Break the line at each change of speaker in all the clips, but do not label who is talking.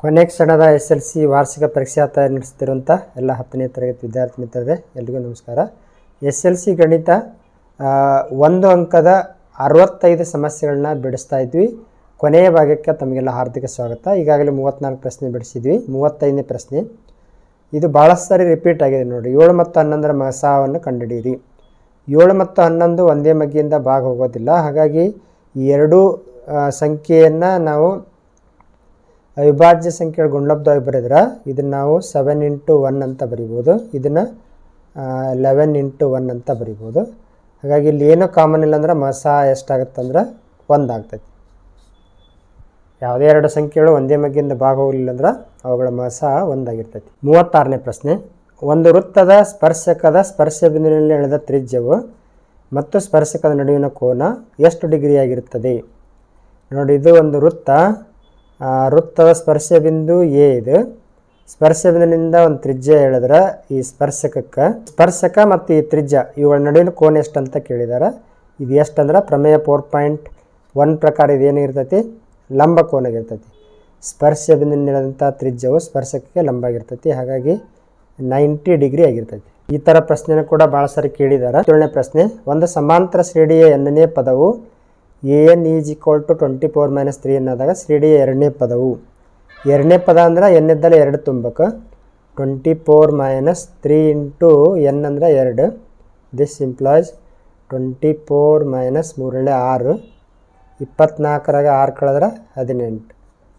ಕೊನೆ ಕ್ಷಣದ S L C ವಾರ್ಷಿಕ ಪರೀಕ್ಷಾ ತಯಾರಿ ನಡೆಸ್ತಿರುವಂಥ ಎಲ್ಲ ಹತ್ತನೇ ತರಗತಿ ವಿದ್ಯಾರ್ಥಿ ಮಿತ್ರರೇ, ಎಲ್ರಿಗೂ ನಮಸ್ಕಾರ. ಎಸ್ ಎಲ್ ಸಿ ಗಣಿತ ಒಂದು ಅಂಕದ ಅರವತ್ತೈದು ಸಮಸ್ಯೆಗಳನ್ನ ಬಿಡಿಸ್ತಾ ಇದ್ವಿ. ಕೊನೆಯ ಭಾಗಕ್ಕೆ ತಮಗೆಲ್ಲ ಹಾರ್ದಿಕ ಸ್ವಾಗತ. ಈಗಾಗಲೇ ಮೂವತ್ತ್ನಾಲ್ಕು ಪ್ರಶ್ನೆ ಬಿಡಿಸಿದ್ವಿ. ಮೂವತ್ತೈದನೇ ಪ್ರಶ್ನೆ. ಇದು ಭಾಳಷ್ಟು ಸಾರಿ ರಿಪೀಟ್ ಆಗಿದೆ ನೋಡಿ ಏಳು ಮತ್ತು ಹನ್ನೊಂದರ ಮಸಾವನ್ನು ಕಂಡುಹಿಡಿಯಿರಿ. ಏಳು ಮತ್ತು ಹನ್ನೊಂದು ಒಂದೇ ಮಗ್ಗಿಯಿಂದ ಭಾಗ ಹೋಗೋದಿಲ್ಲ ಹಾಗಾಗಿ ಈ ಎರಡೂ ಸಂಖ್ಯೆಯನ್ನು ನಾವು ಅವಿಭಾಜ್ಯ ಸಂಖ್ಯೆಗಳು ಗುಣಲಬ್ಧವಾಗಿ ಬರೆದ್ರೆ ಇದನ್ನು ನಾವು ಸೆವೆನ್ ಇಂಟು ಒನ್ ಅಂತ ಬರಿಬೋದು. ಇದನ್ನು ಲೆವೆನ್ ಇಂಟು ಒನ್ ಅಂತ ಬರಿಬೋದು. ಹಾಗಾಗಿ ಇಲ್ಲಿ ಏನೂ ಕಾಮನ್ ಇಲ್ಲ ಅಂದ್ರೆ ಮಸ ಎಷ್ಟಾಗುತ್ತೆ ಅಂದ್ರೆ ಒಂದು ಆಗ್ತೈತಿ. ಯಾವುದೇ ಎರಡು ಸಂಖ್ಯೆಗಳು ಒಂದೇ ಮಗ್ಗಿಂದ ಭಾಗ ಹೋಗಲಿಲ್ಲ ಅಂದ್ರೆ ಅವುಗಳ ಮಸ ಒಂದಾಗಿರ್ತೈತಿ. ಮೂವತ್ತಾರನೇ ಪ್ರಶ್ನೆ, ಒಂದು ವೃತ್ತದ ಸ್ಪರ್ಶಕದ ಸ್ಪರ್ಶ ಬಿಂದುವಿನಲ್ಲಿ ಎಳೆದ ತ್ರಿಜ್ಯವು ಮತ್ತು ಸ್ಪರ್ಶಕದ ನಡುವಿನ ಕೋನ ಎಷ್ಟು ಡಿಗ್ರಿ ಆಗಿರುತ್ತದೆ? ನೋಡಿ, ಇದು ಒಂದು ವೃತ್ತ. ವೃತ್ತದ ಸ್ಪರ್ಶ ಬಿಂದು ಎ ಇದು. ಸ್ಪರ್ಶ ಬಿಂದಿನಿಂದ ಒಂದು ತ್ರಿಜ್ಯ ಹೇಳಿದ್ರೆ ಈ ಸ್ಪರ್ಶಕಕ್ಕೆ. ಸ್ಪರ್ಶಕ ಮತ್ತು ಈ ತ್ರಿಜ್ಯ, ಇವುಗಳ ನಡುವಿನ ಕೋನ್ ಎಷ್ಟು ಅಂತ ಕೇಳಿದ್ದಾರೆ ಇದು ಎಷ್ಟು ಅಂದ್ರೆ ಪ್ರಮೇಯ ಫೋರ್ ಪಾಯಿಂಟ್ ಒನ್ ಪ್ರಕಾರ ಇದೇನಿರ್ತೈತಿ ಲಂಬ ಕೋನಾಗಿರ್ತೈತಿ ಸ್ಪರ್ಶ ಬಿಂದುವಿನಿಂದ ತ್ರಿಜ್ಯವು ಸ್ಪರ್ಶಕಕ್ಕೆ ಲಂಬ ಆಗಿರ್ತೈತಿ. ಹಾಗಾಗಿ ನೈಂಟಿ ಡಿಗ್ರಿ ಆಗಿರ್ತೈತಿ. ಈ ಥರ ಪ್ರಶ್ನೆನ ಕೂಡ ಭಾಳ ಸಾರಿ ಕೇಳಿದ್ದಾರೆ ಏಳನೇ ಪ್ರಶ್ನೆ, ಒಂದು ಸಮಾಂತರ ಶ್ರೇಣಿಯ ಎಣ್ಣನೇ ಪದವು a n is equal to twenty four minus three ಅನ್ನೋದಾಗ d ಎರಡನೇ ಪದವು. ಎರಡನೇ ಪದ ಅಂದ್ರೆ ಎನ್ ಇದ್ದಲ್ಲಿ ಎರಡು ತುಂಬಕ್ಕೆ twenty four minus three into n ಅಂದರೆ ಎರಡು. This implies twenty four minus ಮೂರನೇ ಆರು. ಇಪ್ಪತ್ನಾಲ್ಕರಾಗ ಆರು ಕಳೆದ್ರೆ ಹದಿನೆಂಟು.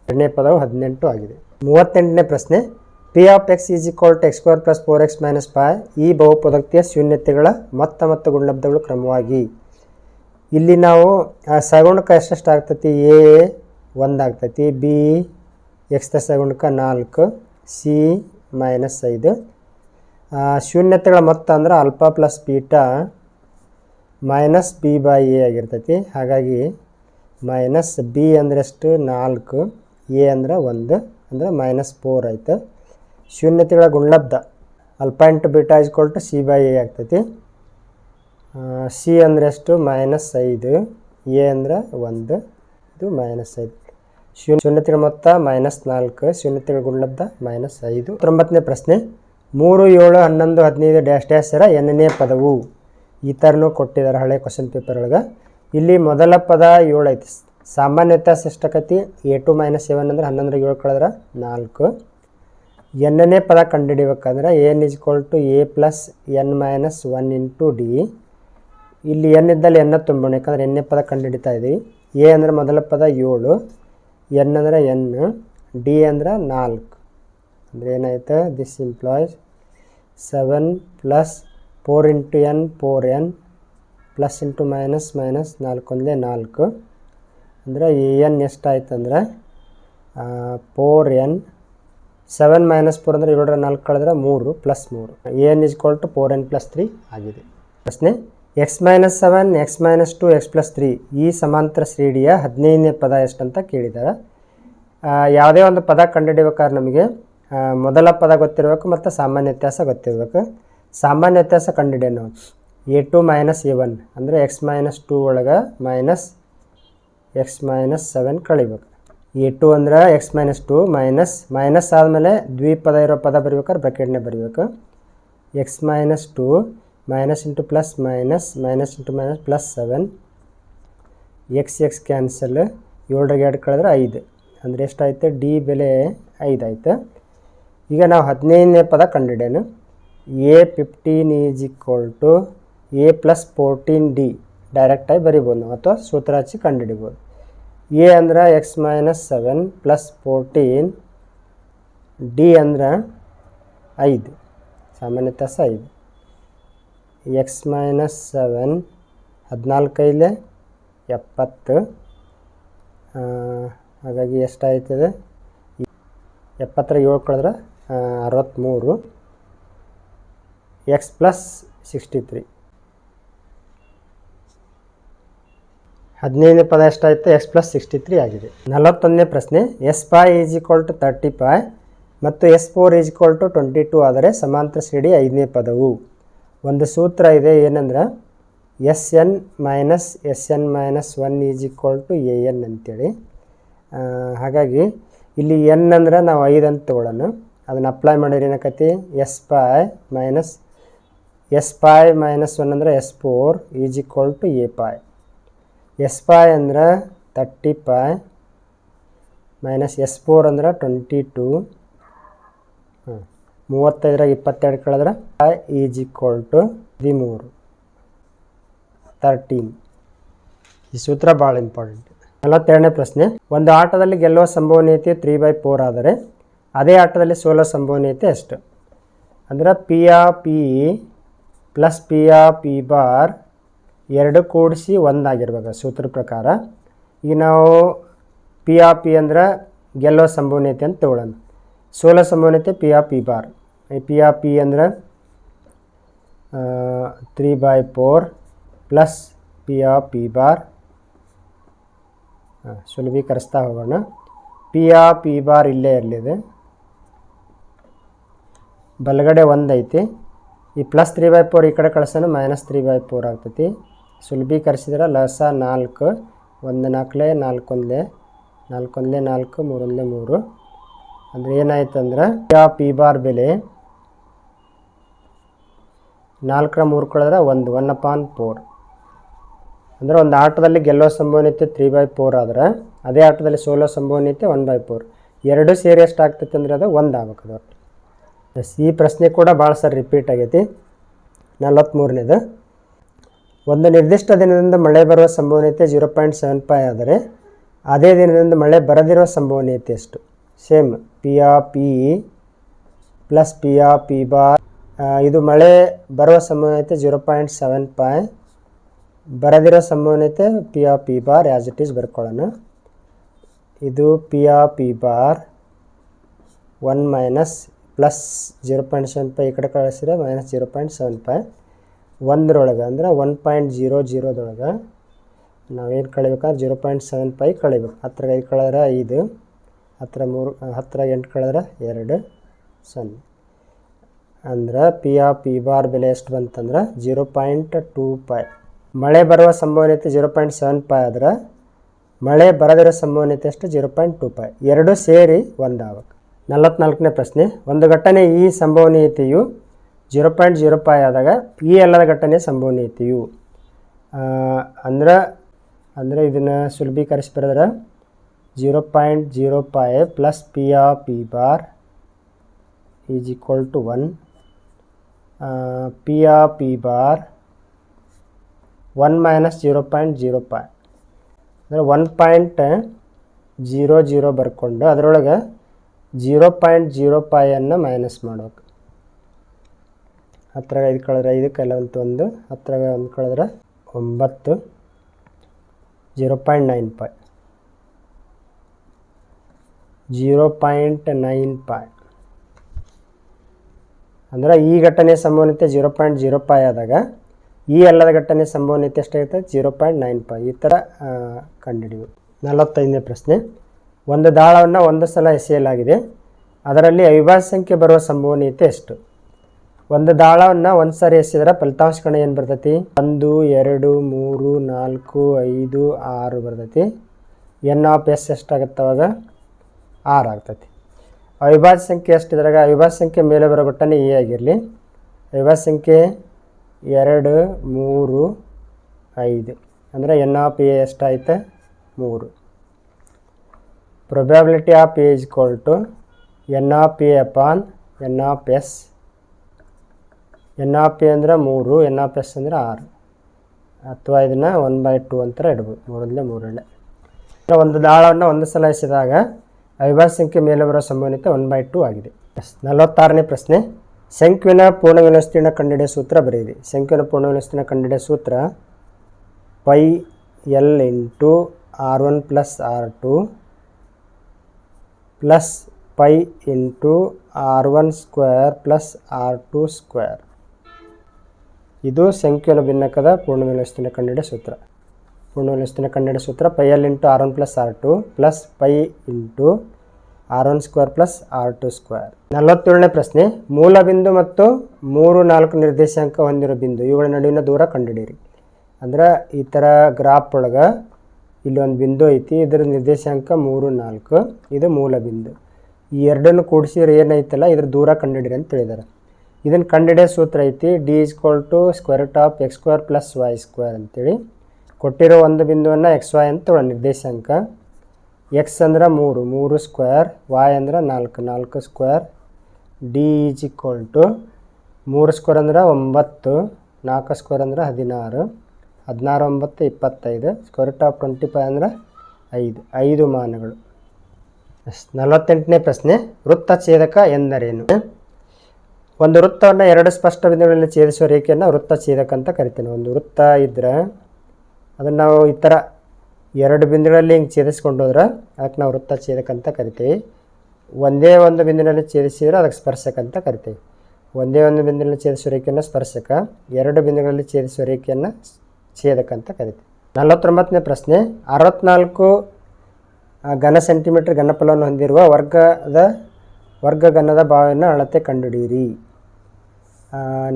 ಎರಡನೇ ಪದವು ಹದಿನೆಂಟು ಆಗಿದೆ. ಮೂವತ್ತೆಂಟನೇ ಪ್ರಶ್ನೆ p of x is equal to x square plus four x minus five ಈ ಬಹುಪದಕ್ತಿಯ ಶೂನ್ಯತೆಗಳ ಮೊತ್ತ ಮತ್ತು ಗುಣಲಬ್ಧಗಳು ಕ್ರಮವಾಗಿ. ಇಲ್ಲಿ ನಾವು ಆ, ಸಗುಣಕ ಎಷ್ಟೆಷ್ಟು ಆಗ್ತೈತಿ? ಎ ಒಂದು ಆಗ್ತೈತಿ. ಬಿ ಎಕ್ಸ್ತ ಸಗುಣಕ್ಕೆ ನಾಲ್ಕು ಸಿ ಮೈನಸ್ ಐದು. ಶೂನ್ಯತೆಗಳ ಮೊತ್ತ ಅಂದ್ರೆ alpha plus beta minus b by a ಆಗಿರ್ತೈತಿ. ಹಾಗಾಗಿ ಮೈನಸ್ ಬಿ ಅಂದ್ರೆ ಎಷ್ಟು? ನಾಲ್ಕು. ಎ ಅಂದರೆ ಒಂದು ಅಂದರೆ ಮೈನಸ್ ಫೋರ್ ಆಯಿತು. ಶೂನ್ಯತೆಗಳ ಗುಣಲಬ್ಧ alpha into beta is equal to c by a ಆಗ್ತೈತಿ. ಸಿ ಅಂದರೆ ಎಷ್ಟು? ಮೈನಸ್ ಐದು. ಎ ಅಂದರೆ ಒಂದು. ಇದು ಮೈನಸ್ ಐದು. ಶೂನ್ಯ ಶೂನ್ಯತೆಗಳ ಮೊತ್ತ ಮೈನಸ್ ನಾಲ್ಕು. ಶೂನ್ಯತೆಗಳ ಗುಣಲಬ್ಧ ಮೈನಸ್ ಐದು. ತೊಂಬತ್ತನೇ ಪ್ರಶ್ನೆ. ಮೂರು, ಏಳು, ಹನ್ನೊಂದು, ಹದಿನೈದು ಡ್ಯಾಶ್ ಡ್ಯಾಶರ ಎಣ್ಣನೇ ಪದವು. ಈ ಥರನೂ ಕೊಟ್ಟಿದ್ದಾರೆ ಹಳೆ ಕ್ವಶನ್ ಪೇಪರ್ ಒಳಗೆ. ಇಲ್ಲಿ ಮೊದಲ ಪದ ಏಳು ಐತಿ. ಸಾಮಾನ್ಯ ವ್ಯತ್ಯಾಸ ಎಷ್ಟಕ್ಕೈತಿ? ಎ ಟು ಮೈನಸ್ ಸೆವೆನ್ ಅಂದ್ರೆ ಹನ್ನೊಂದರ ಏಳು ಕಳೆದ್ರೆ ನಾಲ್ಕು. ಎನ್ನನೇ ಪದ ಕಂಡುಹಿಡಿಬೇಕಂದ್ರೆ n is equal to a plus n minus one into d ಇಲ್ಲಿ ಎನ್ ಇದ್ದಲ್ಲಿ ಎನ್ನ ತುಂಬೋಣ ಯಾಕಂದರೆ ಎನ್ನೆ ಪದ ಕಂಡುಹಿಡಿತಾ ಇದ್ದೀವಿ ಎ ಅಂದರೆ ಮೊದಲ ಪದ ಏಳು, ಎನ್ ಅಂದರೆ ಎನ್, ಡಿ ಅಂದರೆ ನಾಲ್ಕು. ಅಂದರೆ ಏನಾಯ್ತು? This implies seven plus four into n four n plus into minus minus ನಾಲ್ಕು ಒಂದೇ ನಾಲ್ಕು. ಅಂದರೆ ಎ ಎನ್ ಎಷ್ಟಾಯ್ತು ಅಂದರೆ four n seven minus four ಅಂದರೆ ಏಳರ ನಾಲ್ಕು ಕಳೆದ್ರೆ ಮೂರು ಪ್ಲಸ್ ಮೂರು. N is to four n plus three ಆಗಿದೆ. ಪ್ರಶ್ನೆ x minus seven, x minus two, x plus three ಈ ಸಮಾಂತರ ಶ್ರೇಣಿಯ ಹದಿನೈದನೇ ಪದ ಎಷ್ಟಂತ ಕೇಳಿದ್ದಾರೆ. ಯಾವುದೇ ಒಂದು ಪದ ಕಂಡುಹಿಡಿಬೇಕಾದ್ರೆ ನಮಗೆ ಮೊದಲ ಪದ ಗೊತ್ತಿರಬೇಕು ಮತ್ತು ಸಾಮಾನ್ಯ ವ್ಯತ್ಯಾಸ ಗೊತ್ತಿರಬೇಕು. ಸಾಮಾನ್ಯ ವ್ಯತ್ಯಾಸ ಕಂಡುಹಿಡಿಯೋಣ ನಾವು. A two minus a one ಅಂದರೆ ಎಕ್ಸ್ ಮೈನಸ್ ಟು ಒಳಗೆ ಮೈನಸ್ ಎಕ್ಸ್ ಮೈನಸ್ ಸೆವೆನ್ ಕಳಿಬೇಕು. ಎ ಟು ಅಂದ್ರೆ x minus two minus minus ಆದಮೇಲೆ ದ್ವಿಪದ ಇರೋ ಪದ ಬರಿಬೇಕಾದ್ರೆ ಬ್ರಕೆಟ್ನೇ ಬರಿಬೇಕು. X minus two minus into plus minus minus into minus plus seven x x cancel ಏಳರಾಗ ಎರಡು ಕಳೆದ್ರೆ ಐದು. ಅಂದರೆ ಎಷ್ಟಾಯ್ತು? ಡಿ ಬೆಲೆ ಐದು ಆಯ್ತು. ಈಗ ನಾವು ಹದಿನೈದನೇ ಪದ ಕಂಡಿಡೇನು a fifteen is equal to a plus fourteen d ಡೈರೆಕ್ಟಾಗಿ ಬರಿಬೋದು ನಾವು. ಅಥವಾ ಸೂತ್ರ ಹಚ್ಚಿ ಕಂಡುಹಿಡಿಬೋದು. ಎ ಅಂದ್ರೆ x minus seven plus fourteen d ಅಂದ್ರೆ ಐದು. ಸಾಮಾನ್ಯ ವ್ಯತ್ಯಾಸ ಐದು. ಎಕ್ಸ್ ಮೈನಸ್ ಸೆವೆನ್ ಹದಿನಾಲ್ಕೈಲೆ ಎಪ್ಪತ್ತು. ಹಾಗಾಗಿ ಎಷ್ಟಾಯ್ತದೆ? ಎಪ್ಪತ್ತರ ಏಳು ಕಳೆದ್ರೆ ಅರವತ್ತ್ಮೂರು ಎಕ್ಸ್ ಪ್ಲಸ್ ಸಿಕ್ಸ್ಟಿ ತ್ರೀ. ಹದಿನೈದನೇ ಪದ ಎಷ್ಟಾಯಿತು? ಎಕ್ಸ್ ಪ್ಲಸ್ ಸಿಕ್ಸ್ಟಿ ತ್ರೀ ಆಗಿದೆ. ನಲವತ್ತೊಂದನೇ ಪ್ರಶ್ನೆ, s five is equal to thirty five ಮತ್ತು s four is equal to twenty two ಆದರೆ ಸಮಾಂತರ ಸಿಡಿ ಐದನೇ ಪದವು. ಒಂದು ಸೂತ್ರ ಇದೆ ಏನಂದ್ರೆ s n minus s n minus one is equal to a n ಅಂತೇಳಿ. ಹಾಗಾಗಿ ಇಲ್ಲಿ ಎನ್ ಅಂದ್ರೆ ನಾವು ಐದು ಅಂತ ತೊಗೊಳ್ಳೋಣ. ಅದನ್ನು ಅಪ್ಲೈ ಮಾಡಿದ್ರೆ ಏನಕ್ಕತಿ s five minus s five minus one ಅಂದರೆ s four is equal to a five s five ಅಂದ್ರೆ thirty five minus s four ಅಂದ್ರೆ ಟ್ವೆಂಟಿ ಟು. ಮೂವತ್ತೈದರಾಗ ಇಪ್ಪತ್ತೆರಡು ಕಳೆದ್ರೆ ಐ ಈಸ್ ಈಕ್ವಲ್ ಟು ಹದಿಮೂರು. ತರ್ಟೀನ್ ಈ ಸೂತ್ರ ಭಾಳ ಇಂಪಾರ್ಟೆಂಟ್ ನಲವತ್ತೆರಡನೇ ಪ್ರಶ್ನೆ. ಒಂದು ಆಟದಲ್ಲಿ ಗೆಲ್ಲುವ ಸಂಭವನೀಯತೆ ತ್ರೀ ಬೈ ಫೋರ್ ಆದರೆ ಅದೇ ಆಟದಲ್ಲಿ ಸೋಲೋ ಸಂಭವನೀಯತೆ ಎಷ್ಟು? ಅಂದ್ರೆ p a p plus p a p bar ಎರಡು ಕೂಡಿಸಿ ಒಂದಾಗಿರ್ಬೇಕು ಸೂತ್ರ ಪ್ರಕಾರ. ಈಗ ನಾವು ಪಿ ಆ ಪಿ ಅಂದ್ರೆ ಗೆಲ್ಲೋ ಸಂಭವನೀಯತೆ ಅಂತ ತಗೊಳ್ಳೋಣ. ಸೋಲೋ ಸಂಭವನೀಯತೆ p a p bar p r p ಅಂದರೆ three by four plus p a p bar ಸುಲಭೀಕರಿಸ್ತಾ ಹೋಗೋಣ. ಪಿ ಆ ಪಿ ಬಾರ್ ಇಲ್ಲೇ ಇರಲಿದೆ. ಬಲಗಡೆ ಒಂದು ಐತಿ. ಈ ಪ್ಲಸ್ ತ್ರೀ ಬೈ ಫೋರ್ ಈ ಕಡೆ ಕಳ್ಸೋಣ ಮೈನಸ್ ತ್ರೀ ಬೈ ಫೋರ್ ಆಗ್ತೈತಿ. ಸುಲಭೀಕರಿಸಿದ್ರೆ ಲಸ ನಾಲ್ಕು, ಒಂದು ನಾಲ್ಕಲೆ ನಾಲ್ಕೊಂದೇ ನಾಲ್ಕೊಂದೇ ನಾಲ್ಕು ಮೂರೊಂದೇ ಮೂರು ಅಂದರೆ ಏನಾಯ್ತು ಅಂದ್ರೆ ಪಿ ಆ ಪಿ ಬಾರ್ ಬೆಲೆ ನಾಲ್ಕರ ಮೂರು ಕಳೆದ್ರೆ ಒಂದು ಒನ್ ಅಪಾನ್ ಫೋರ್ ಅಂದರೆ ಒಂದು ಆಟದಲ್ಲಿ ಗೆಲ್ಲೋ ಸಂಭವನೀಯತೆ ತ್ರೀ ಬೈ ಫೋರ್ ಆದರೆ, ಅದೇ ಆಟದಲ್ಲಿ ಸೋಲೋ ಸಂಭವನೀಯತೆ ಒನ್ ಬೈ ಫೋರ್ ಎರಡು ಸೇರಿ ಎಷ್ಟು ಆಗ್ತೈತೆ ಅಂದರೆ ಅದು ಒಂದು ಆಗ್ಬೇಕದು ಒಟ್ಟು. ಎಸ್ ಈ ಪ್ರಶ್ನೆ ಕೂಡ ಭಾಳ ಸರ್ ರಿಪೀಟ್ ಆಗೈತಿ. ನಲವತ್ತ್ಮೂರನೇದು ಒಂದು ನಿರ್ದಿಷ್ಟ ದಿನದಿಂದ ಮಳೆ ಬರುವ ಸಂಭವನೀಯತೆ ಜೀರೋ ಪಾಯಿಂಟ್ ಸೆವೆನ್ ಫೈ ಆದರೆ, ಅದೇ ದಿನದಿಂದ ಮಳೆ ಬರದಿರುವ ಸಂಭವನೀಯತೆ ಎಷ್ಟು? Same p a p plus p a p bar ಇದು ಮಳೆ ಬರುವ ಸಂಭವನೀಯತೆ ಜೀರೋ ಪಾಯಿಂಟ್ ಸೆವೆನ್ ಫೈ ಬರದಿರೋ ಸಂಭವನೀಯತೆ p a p bar as it is ಬರ್ಕೊಳ್ಳೋಣ. ಇದು p a p bar one minus plus zero point seven five ಈ ಕಡೆ ಕಳಿಸಿದ್ರೆ minus zero point seven five ಒಂದರೊಳಗೆ ಅಂದ್ರೆ ಒನ್ ಪಾಯಿಂಟ್ ಜೀರೋ ಜೀರೋದೊಳಗೆ ನಾವೇನು ಕಳಿಬೇಕಂದ್ರೆ ಜೀರೋ ಪಾಯಿಂಟ್ ಸೆವೆನ್ ಪೈ ಕಳಿಬೇಕು. ಹತ್ತಿರ ಐದು ಕಳೆದ್ರೆ ಐದು ಹತ್ತಿರ ಮೂರು ಹತ್ತಿರ ಎಂಟು ಕಳೆದ್ರೆ ಎರಡು, ಸೊನ್ನೆ. ಅಂದ್ರೆ ಪಿ ಆ ಪಿ ಬಾರ್ ಬೆಲೆ ಎಷ್ಟು ಬಂತಂದ್ರೆ ಜೀರೋ ಪಾಯಿಂಟ್ ಟೂ ಪೈ ಮಳೆ ಬರುವ ಸಂಭವನೀಯತೆ ಜೀರೋ ಪಾಯಿಂಟ್ ಸೆವೆನ್ ಪೈ ಆದ್ರೆ ಮಳೆ ಬರದಿರೋ ಸಂಭವನೀಯತೆ ಎಷ್ಟು? ಜೀರೋ ಪಾಯಿಂಟ್ ಟೂ ಫೈ ಎರಡು ಸೇರಿ ಒಂದಾಗಬೇಕು ನಲವತ್ನಾಲ್ಕನೇ ಪ್ರಶ್ನೆ. ಒಂದು ಘಟನೆ ಈ ಸಂಭವನೀಯತೆಯು ಜೀರೋ ಪಾಯಿಂಟ್ ಜೀರೋ ಪೈ ಆದಾಗ ಈ ಎಲ್ಲದ ಘಟನೆ ಸಂಭವನೀಯತೆಯು. ಅಂದ್ರೆ, ಅಂದರೆ ಇದನ್ನು ಸುಲಭೀಕರಿಸಿ zero point zero five plus p a p bar is equal to one p a p bar one minus zero point zero five ಅಂದರೆ ಒನ್ ಪಾಯಿಂಟ್ ಜೀರೋ ಜೀರೋ ಬರ್ಕೊಂಡು ಅದರೊಳಗೆ ಜೀರೋ ಪಾಯಿಂಟ್ ಜೀರೋ ಪಾಯನ್ನು ಮೈನಸ್ ಮಾಡ್ಬೇಕು. ಹತ್ತಿರ ಐದು ಕಳೆದ್ರೆ ಐದಕ್ಕೆ ಒಂದು ಒಂದು ಹತ್ತಿರ ಒಂದು ಕಳೆದ್ರೆ ಒಂಬತ್ತು zero point nine five zero point nine five ಅಂದ್ರೆ ಈ ಘಟನೆ ಸಂಭವನೀಯತೆ ಜೀರೋ ಪಾಯಿಂಟ್ ಜೀರೋ ಪೈ ಆದಾಗ, ಈ ಎಲ್ಲದ ಘಟನೆ ಸಂಭವನೀಯತೆ ಎಷ್ಟಾಗುತ್ತೆ? ಜೀರೋ ಪಾಯಿಂಟ್ ನೈನ್ ಫೈ ಈ ಥರ ಕಂಡುಹಿಡಿಯುವುದು ನಲವತ್ತೈದನೇ ಪ್ರಶ್ನೆ. ಒಂದು ದಾಳವನ್ನು ಒಂದು ಸಲ ಎಸೆಯಲಾಗಿದೆ. ಅದರಲ್ಲಿ ಅವಿಭಾಜ್ಯ ಸಂಖ್ಯೆ ಬರುವ ಸಂಭವನೀಯತೆ ಎಷ್ಟು? ಒಂದು ದಾಳವನ್ನು ಒಂದು ಸಾರಿ ಎಸೆದ್ರೆ ಫಲಿತಾಂಶ ಕಣ ಏನು ಬರ್ತೈತಿ? ಒಂದು, ಎರಡು, ಮೂರು, ನಾಲ್ಕು, ಐದು, ಆರು ಬರ್ತೈತಿ. ಎನ್ ಆಫ್ ಎಸ್ ಎಷ್ಟಾಗತ್ತೆ ಅವಾಗ? ಆರು ಆಗ್ತೈತಿ. ಅವಿಭಾಜ್ಯ ಸಂಖ್ಯೆ ಎಷ್ಟು ಇದ್ರಾಗ? ಅವಿಭಾಜ್ಯ ಸಂಖ್ಯೆ ಮೇಲೆ ಬರೋ ಘಟನೆ ಎ ಆಗಿರಲಿ. ಅವಿಭಾಜ್ಯ ಸಂಖ್ಯೆ ಎರಡು, ಮೂರು, ಐದು. ಅಂದರೆ ಎನ್ ಆಫ್ ಎ ಎಷ್ಟಾಯ್ತು ಮೂರು. Probability of a is equal to n of a upon n of s n of a ಅಂದರೆ ಮೂರು ಎನ್ ಆಫ್ ಎಸ್ ಅಂದರೆ ಆರು. ಅಥವಾ ಇದನ್ನು ಒನ್ ಬೈ ಟು ಅಂತ ಇಡ್ಬೋದು. ಮೂರಲ್ಲೇ ಮೂರಲ್ಲೇ ಒಂದು ದಾಳವನ್ನು ಒಂದು ಸಲ ಎಸೆದಾಗ ಅವಿಭಾಜ್ಯ ಸಂಖ್ಯೆ ಮೇಲೆ ಬರೋ ಸಂಭವನೀಯತೆ ಒನ್ ಬೈ ಟು ಆಗಿದೆ. ನಲವತ್ತಾರನೇ ಪ್ರಶ್ನೆ. ಸಂಖ್ಯೆನ ಪೂರ್ಣ ವಿನಸ್ತೀರ್ಣ ಕಂಡುಹಿಡಿಯೋ ಸೂತ್ರ ಬರೆಯಿರಿ. ಸಂಖ್ಯೆನ ಪೂರ್ಣ ವಿನಸ್ತೀರ್ಣ ಕಂಡುಹಿಡಿಯೋ ಸೂತ್ರ pi l into r one plus r two plus pi into r one square plus r two square ಇದು ಸಂಖ್ಯೆಯ ಭಿನ್ನಕದ ಪೂರ್ಣವಿಲಸ್ತಿನ ಕಂಡುಹಿಡಿಯೋ ಸೂತ್ರ. ಪೂರ್ಣವಿಲಸ್ತಿನ ಕನ್ನಡ ಸೂತ್ರ pi l into r one plus r two plus pi into r one square plus r two square ನಲವತ್ತೇಳನೇ ಪ್ರಶ್ನೆ, ಮೂಲ ಬಿಂದು ಮತ್ತು ಮೂರು ನಾಲ್ಕು ನಿರ್ದೇಶಾಂಕ ಹೊಂದಿರೋ ಬಿಂದು ಇವುಗಳ ನಡುವಿನ ದೂರ ಕಂಡುಹಿಡಿಯಿರಿ. ಅಂದ್ರೆ ಈ ಥರ ಗ್ರಾಫ್ ಒಳಗೆ ಇಲ್ಲಿ ಒಂದು ಬಿಂದು ಐತಿ, ಇದರ ನಿರ್ದೇಶಾಂಕ ಮೂರು ನಾಲ್ಕು, ಇದು ಮೂಲ ಬಿಂದು. ಈ ಎರಡನ್ನು ಕೂಡಿಸಿದ್ರೆ ಏನೈತಲ್ಲ ಇದ್ರ ದೂರ ಕಂಡುಹಿಡಿರಿ ಅಂತ ಹೇಳಿದ್ದಾರೆ ಇದನ್ನು ಕಂಡುಹಿಡಿಯೋ ಸೂತ್ರ ಐತಿ d is equal to square top x square plus y square ಅಂತೇಳಿ. ಕೊಟ್ಟಿರೋ ಒಂದು ಬಿಂದುವನ್ನು ಎಕ್ಸ್ ವೈ ಅಂತ ಒಂದು ನಿರ್ದೇಶಾಂಕ. ಎಕ್ಸ್ ಅಂದ್ರೆ ಮೂರು ಮೂರು ಸ್ಕ್ವೇರ್ ವಾಯ್ ಅಂದ್ರೆ ನಾಲ್ಕು ನಾಲ್ಕು square d is equal to ಮೂರು ಸ್ಕ್ವೇರ್ ಅಂದ್ರೆ ಒಂಬತ್ತು, ನಾಲ್ಕು ಸ್ಕ್ವೇರ್ ಅಂದ್ರೆ ಹದಿನಾರು. ಹದಿನಾರು, ಒಂಬತ್ತು, ಇಪ್ಪತ್ತೈದು. ಸ್ಕ್ವೇರ್ ಆಫ್ ಟ್ವೆಂಟಿ ಫೈವ್ ಅಂದ್ರೆ ಐದು ಐದು ಮಾನಗಳು. ನಲವತ್ತೆಂಟನೇ ಪ್ರಶ್ನೆ, ವೃತ್ತ ಛೇದಕ ಎಂದರೇನು? ಒಂದು ವೃತ್ತವನ್ನು ಎರಡು ಸ್ಪಷ್ಟ ಬಿಂದುಗಳಲ್ಲಿ ಛೇದಿಸುವ ರೇಖೆಯನ್ನು ವೃತ್ತ ಛೇದಕ ಅಂತ ಕರಿತೇನೆ. ಒಂದು ವೃತ್ತ ಇದ್ದರೆ ಅದನ್ನು ನಾವು ಈ ಥರ ಎರಡು ಬಿಂದುಗಳಲ್ಲಿ ಹಿಂಗೆ ಛೇದಿಸ್ಕೊಂಡು ಹೋದ್ರೆ ಅದಕ್ಕೆ ನಾವು ವೃತ್ತ ಛೇದಕ ಅಂತ ಕರಿತೀವಿ. ಒಂದೇ ಒಂದು ಬಿಂದುವಿನಲ್ಲಿ ಛೇದಿಸಿದ್ರೆ ಅದಕ್ಕೆ ಸ್ಪರ್ಶಕ ಅಂತ ಕರಿತೀವಿ. ಒಂದೇ ಒಂದು ಬಿಂದುವಿನಲ್ಲಿ ಛೇದಿಸುವ ರೇಖೆಯನ್ನು ಸ್ಪರ್ಶಕ, ಎರಡು ಬಿಂದುಗಳಲ್ಲಿ ಛೇದಿಸುವ ರೇಖೆಯನ್ನು ಛೇದಕ ಅಂತ ಕರಿತೀವಿ. ನಲವತ್ತೊಂಬತ್ತನೇ ಪ್ರಶ್ನೆ, ಅರವತ್ನಾಲ್ಕು ಘನ ಸೆಂಟಿಮೀಟರ್ ಘನಫಲವನ್ನು ಹೊಂದಿರುವ ವರ್ಗದ ವರ್ಗ ಘನದ ಭಾವವನ್ನು ಅಳತೆ ಕಂಡುಹಿಡಿಯಿರಿ.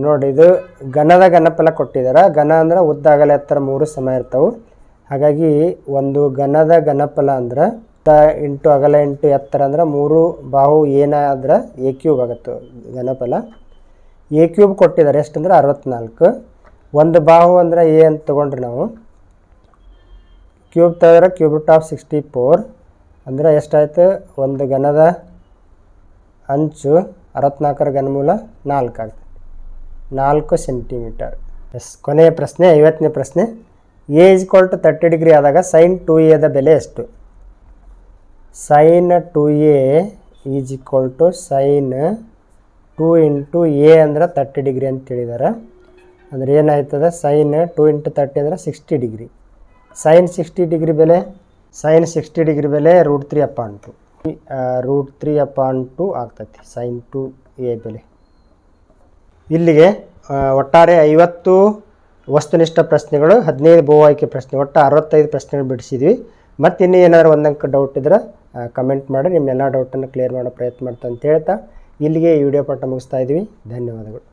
ನೋಡಿ, ಇದು ಘನದ ಘನಫಲ ಕೊಟ್ಟಿದ್ದಾರೆ. ಘನ ಅಂದ್ರೆ ಉದ್ದ ಅಗಲ ಎತ್ತರ ಮೂರು ಸಮ ಇರ್ತವೆ. ಹಾಗಾಗಿ ಒಂದು ಘನದ ಘನಫಲ ಅಂದ್ರೆ ಉದ್ದ ಇಂಟು ಅಗಲ ಇಂಟು ಎತ್ತರ ಅಂದ್ರೆ ಮೂರು, ಬಾಹು ಏನಾದ್ರೆ ಎ ಕ್ಯೂಬ್ ಆಗುತ್ತೆ ಘನಫಲ. ಎ ಕ್ಯೂಬ್ ಕೊಟ್ಟಿದ್ದಾರೆ ಎಷ್ಟಂದ್ರೆ ಅರವತ್ನಾಲ್ಕು. ಒಂದು ಬಾಹು ಅಂದ್ರೆ ಎ ಅಂತ ತೊಗೊಂಡ್ರೆ ನಾವು. ಕ್ಯೂಬ್ ತೆಗೆದ್ರೆ cube root of sixty four. ಅಂದರೆ ಎಷ್ಟಾಯ್ತು? ಒಂದು ಘನದ ಅಂಚು ಅರವತ್ನಾಲ್ಕರ ಘನಮೂಲ ನಾಲ್ಕು ಆಗ್ತದೆ ನಾಲ್ಕು ಸೆಂಟಿಮೀಟರ್. ಎಸ್, ಕೊನೆಯ ಪ್ರಶ್ನೆ, ಐವತ್ತನೇ ಪ್ರಶ್ನೆ. A is equal to thirty degree ಆದಾಗ ಸೈನ್ ಟು ಎದ ಬೆಲೆ ಎಷ್ಟು? Sine two a is equal to sine two into a ಅಂದ್ರೆ ತರ್ಟಿ ಡಿಗ್ರಿ ಅಂತ ಹೇಳಿದ್ದಾರೆ ಅಂದ್ರೆ ಏನಾಯ್ತದ? ಸೈನ್ ಟು ಇಂಟು ತರ್ಟಿ ಅಂದ್ರೆ sixty degree sine sixty degree ಬೆಲೆ? ಸೈನ್ ಸಿಕ್ಸ್ಟಿ ಡಿಗ್ರಿ ಬೆಲೆ root three upon two root three upon two ಆಗ್ತೈತಿ. Sine two A ಬೆಲೆ. ಇಲ್ಲಿಗೆ ಒಟ್ಟಾರೆ ಐವತ್ತು ವಸ್ತುನಿಷ್ಠ ಪ್ರಶ್ನೆಗಳು, ಹದಿನೈದು ಭೂ ಆಯ್ಕೆ ಪ್ರಶ್ನೆ, ಒಟ್ಟು ಅರವತ್ತೈದು ಪ್ರಶ್ನೆಗಳು ಬಿಡಿಸಿದ್ವಿ. ಮತ್ತು ಇನ್ನೂ ಏನಾದರೂ ಒಂದಂಕ ಡೌಟ್ ಇದ್ರೆ ಕಮೆಂಟ್ ಮಾಡಿ, ನಿಮ್ಮೆಲ್ಲ ಡೌಟನ್ನು ಕ್ಲಿಯರ್ ಮಾಡೋ ಪ್ರಯತ್ನ ಮಾಡ್ತಾ ಅಂತ ಹೇಳ್ತಾ, ಇಲ್ಲಿಗೆ ಈ ವಿಡಿಯೋ ಪಾಠ ಮುಗಿಸ್ತಾ ಇದ್ವಿ ಧನ್ಯವಾದಗಳು.